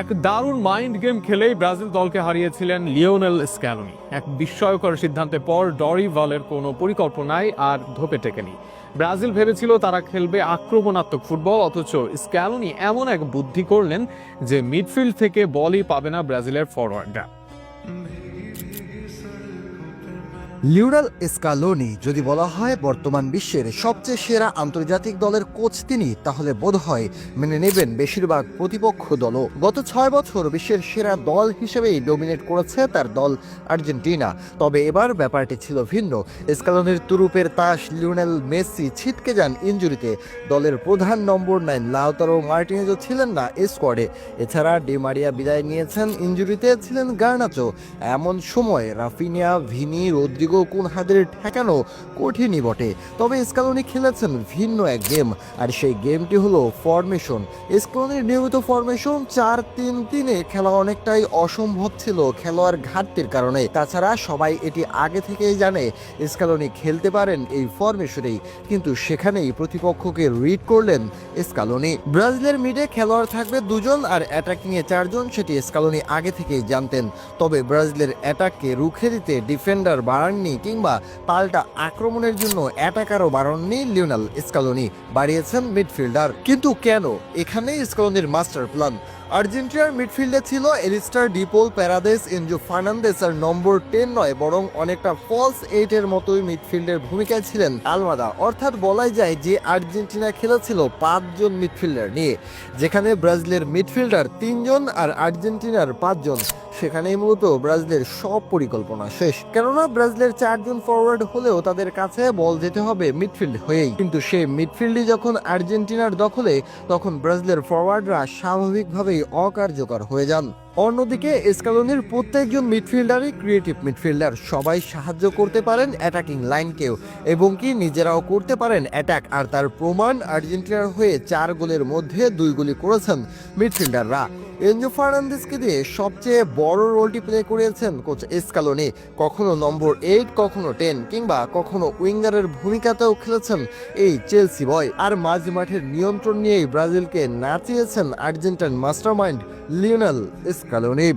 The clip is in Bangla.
এক দারুণ মাইন্ড গেম খেলেই ব্রাজিল দলকে হারিয়েছিলেন লিওনেল স্ক্যালোনি। এক বিস্ময়কর সিদ্ধান্তের পর ডরি ভালের কোনো পরিকল্পনায় আর ধোপে টেকেনি। ব্রাজিল ভেবেছিল তারা খেলবে আক্রমণাত্মক ফুটবল, অথচ স্ক্যালোনি এমন এক বুদ্ধি করলেন যে মিডফিল্ড থেকে বলই পাবে না ব্রাজিলের ফরওয়ার্ডরা লিউরাল স্কালোনি যদি বলা হয়, বর্তমান বিশ্বের সবচেয়ে সেরা আন্তর্জাতিক দলের কোচ তিনি, তাহলে বোধহয় মেনে নেবেন বেশিরভাগ প্রতিপক্ষ দলও। গত ছয় বছর বিশ্বের সেরা দল হিসেবেই ডোমিনেট করেছে তার দল আর্জেন্টিনা। তবে এবার ব্যাপারটি ছিল ভিন্ন। স্কালোনির তুরুপের তাস লিওনেল মেসি ছিটকে যান ইঞ্জুরিতে। দলের প্রধান নম্বর নাইন লাউতারো মার্টিনেজও ছিলেন না স্কোয়াডে। এছাড়া ডি মারিয়া বিদায় নিয়েছেন ইঞ্জুরিতে ছিলেন গার্নাচো। এমন সময় রাফিনিয়া, ভিনি রদ্রিগো কুনহাদের ঠেকানো কঠিনই বটে। তবে স্কালোনি খেলেছেন ভিন্ন এক গেম, আর সেই গেমটি হলো ফরমেশন। স্কালোনির নিয়মিত ফরমেশন চার তিন তিনে খেলা অনেকটাই অসম্ভব ছিল খেলোয়াড় ঘাটতির কারণে। তাছাড়া সবাই এটি আগে থেকেই জানে, স্কালোনি খেলতে পারেন এই ফরমেশনেই। কিন্তু সেখানেই প্রতিপক্ষকে রিড করলেন স্কালোনি। ব্রাজিলের মিডে খেলোয়াড় থাকবে দুজন আর অ্যাটাকিং এ চারজন, সেটি স্কালোনি আগে থেকেই জানতেন। তবে ব্রাজিলের অ্যাটাককে রুখে দিতে ডিফেন্ডার বাড়াননি কিংবা পাল্টা আক্রমণের জন্য অ্যাটাকারও বাড়াননি লিওনাল স্কালোনি, বাড়িয়েছেন মিডফিল্ডার। কিন্তু কেন? এখানে স্কালোনির মাস্টার প্ল্যান। আর্জেন্টিনার মিডফিল্ডে ছিল Allister De Paul Paredes, Enzo Fernandez আর নম্বর টেন নয়, বরং অনেকটা ফলস এইটের মতোই মিডফিল্ডের ভূমিকায় ছিলেন আলমাদা। অর্থাৎ বলাই যায় যে আর্জেন্টিনা খেলেছিল পাঁচজন মিডফিল্ডার নিয়ে, যেখানে ব্রাজিলের মিডফিল্ডার তিনজন আর আর্জেন্টিনার পাঁচজন। সেখানেই মূলত ব্রাজিলের সব পরিকল্পনা শেষ। কেননা ব্রাজিলের চারজন ফরওয়ার্ড হলেও তাদের কাছে বল যেতে হবে মিডফিল্ড হয়েই। কিন্তু সেই মিডফিল্ডই যখন আর্জেন্টিনার দখলে, তখন ব্রাজিলের ফরওয়ার্ডরা স্বাভাবিকভাবেই অকার্যকর হয়ে যান। অন্যদিকে স্কালোনির প্রত্যেকজন মিডফিল্ডারই ক্রিয়েটিভ মিডফিল্ডার সবাই সাহায্য করতে পারেন অ্যাটাকিং লাইনকেও এবং কি নিজেরাও করতে পারেন অ্যাটাক আর তার প্রমাণ আর্জেন্টিনার হয়ে চার গোলের মধ্যে দুই গোলই করেছেন মিডফিল্ডাররা। এনজো ফার্নান্দেসকে দিয়ে সবচেয়ে বড় রোলটি প্লে করেছেন কোচ এসকালোনি। কখনো নম্বর এইট কখনো টেন কিংবা কখনো উইঙ্গারের ভূমিকাতেও খেলেছেন এই চেলসি বয় আর মাঝ মাঠের নিয়ন্ত্রণ নিয়েই ব্রাজিলকে নাচিয়েছেন আর্জেন্টাইন মাস্টারমাইন্ড লিওনেল স্কালোনি